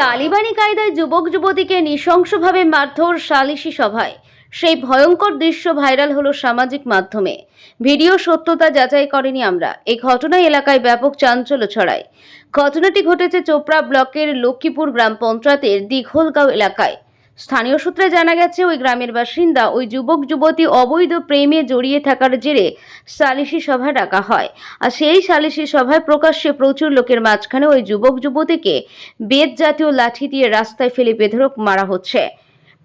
তালিবানি কায়দায় যুবক যুবতীকে নৃশংসভাবে মারধর সালিশি সভায়। সেই ভয়ঙ্কর দৃশ্য ভাইরাল হলো সামাজিক মাধ্যমে। ভিডিও সত্যতা যাচাই করেনি আমরা। এই ঘটনায় এলাকায় ব্যাপক চাঞ্চল্য ছড়ায়। ঘটনাটি ঘটেছে চোপড়া ব্লকের লক্ষ্মীপুর গ্রাম পঞ্চায়েতের দীঘলগাঁও এলাকায়। স্থানীয় সূত্রে জানা গেছে, ওই গ্রামের বাসিন্দা, ওই যুবক, যুবতী অবৈধ প্রেমে জড়িয়ে থাকার জেরে সালিশি সভা ডাকা হয়। আর সেই সালিশি সভায় প্রকাশ্যে প্রচুর লোকের মাঝখানে ওই যুবক, যুবতীকে বেদ জাতীয় লাঠি দিয়ে রাস্তায় ফেলে বেধরক মারা হচ্ছে।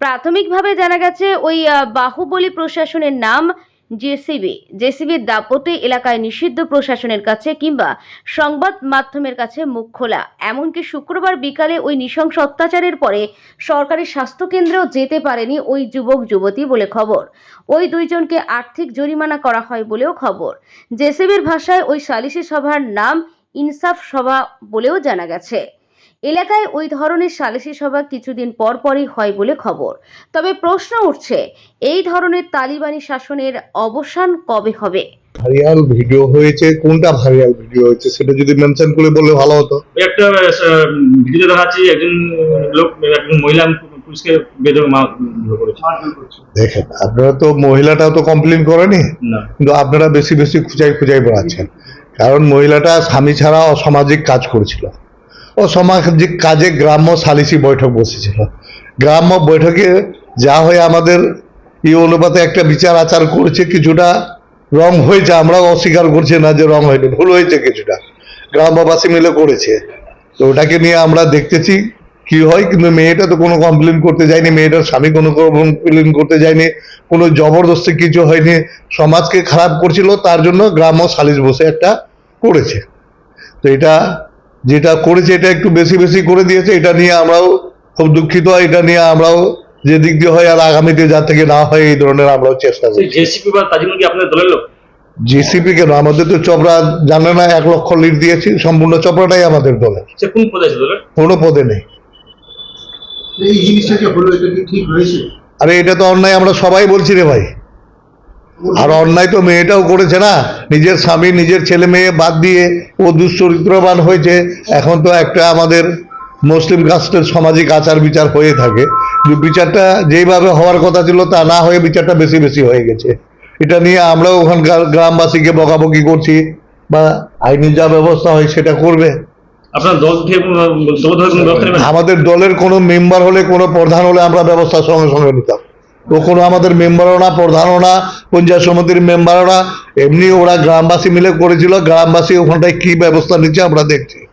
প্রাথমিকভাবে জানা গেছে, ওই বাহুবলী প্রশাসনের নাম জেসিবি। জেসিবির দাপটে এলাকায় নিষিদ্ধ প্রশাসনের কাছে কিংবা সংবাদ মাধ্যমের কাছে মুখ খোলা। এমনকি শুক্রবার বিকালে ওই নৃশংস অত্যাচারের পরে সরকারি স্বাস্থ্যকেন্দ্রেও যেতে পারেনি ওই যুবক, যুবতী বলে খবর। ওই দুইজনকে আর্থিক জরিমানা করা হয় বলেও খবর। জেসিবির ভাষায় ওই সালিশি সভার নাম ইনসাফ সভা বলেও জানা গেছে। এলাকায় ওই ধরনের সালিশি সভা কিছুদিন পর পরই হয় বলে খবর। তবে প্রশ্ন উঠছে এই ধরনের তালিবানি শাসনের অবসান কবে হবে? ভাইরাল ভিডিও হয়েছে কোনটা ভাইরাল ভিডিও হয়েছে সেটা যদি মেনশন করে বললে ভালো হতো। একটা ভিডিও দেখাচ্ছি একজন লোক একজন মহিলা পুলিশকে করেছে। দেখেন আপনারা তো মহিলাটাও তো কমপ্লেন করেনি? না। কিন্তু আপনারা বেশি বেশি খুঁজাই খুঁজাই বেড়াচ্ছেন। কারণ মহিলাটা স্বামী ছাড়া অসামাজিক কাজ করেছিল। অসামাজিক কাজে গ্রাম্য সালিসি বৈঠক বসেছিল। গ্রাম্য বৈঠকে যা হয়ে আমাদের এই অনুপাতে একটা বিচার আচার করেছে কিছুটা রং হয়েছে, আমরাও অস্বীকার করছি না যে রং হয়নি, ভুল হয়েছে কিছুটা। গ্রামবাসী মিলে করেছে। তো ওটাকে নিয়ে আমরা দেখতেছি কি হয়, কিন্তু মেয়েটা তো কোনো কমপ্লেন করতে যায়নি, মেয়েটার স্বামী কোনো কমপ্লেন করতে যায়নি, কোনো জবরদস্তি কিছু হয়নি, সমাজকে খারাপ করছিল, তার জন্য গ্রাম্য সালিশ বসে একটা করেছে। তো এটা যেটা করেছে এটা একটু বেশি বেশি করে দিয়েছে এটা নিয়ে আমরাও খুব দুঃখিত এটা নিয়ে আমরাও যে দিক দিয়ে হয় আর আগামীতে যা থেকে না হয় এই ধরনের আমরাও চেষ্টা করি করছি। জেসিপি বা তাজিমুল কি আপনাদের দলের লোক? জিসিপি কেন? আমাদের তো চপড়া জানে না এক লক্ষ লিড দিয়েছি সম্পূর্ণ চপড়াটাই আমাদের দলের। কোন পদে কোনো পদে নেই। এই জিনিসটা যে হলো এটা কি ঠিক হয়েছে? আরে এটা তো অন্যায় আমরা সবাই বলছি রে ভাই। আর অন্যায় তো মেয়েটাও করেছে না। নিজের স্বামী নিজের ছেলে মেয়ে বাদ দিয়ে ও দুশ্চরিত্রবান হয়েছে। এখন তো একটা আমাদের মুসলিম কাস্টের সামাজিক আচার বিচার হয়ে থাকে। যে বিচারটা যেইভাবে হওয়ার কথা ছিল তা না হয়ে বিচারটা বেশি বেশি হয়ে গেছে। এটা নিয়ে আমরাও ওখানকার গ্রামবাসীকে বকাবকি করছি বা আইনি যা ব্যবস্থা হয় সেটা করবে। আমাদের দলের কোনো মেম্বার হলে কোনো প্রধান হলে আমরা ব্যবস্থা সঙ্গে সঙ্গে নিতাম। কোনো আমাদের মেম্বারও না, প্রধানও না, পঞ্চায়েত সমিতির মেম্বারও না। এমনি ওরা গ্রামবাসী মিলে করেছিল, গ্রামবাসী ওখানটায় কি ব্যবস্থা নিচ্ছে আমরা দেখছি।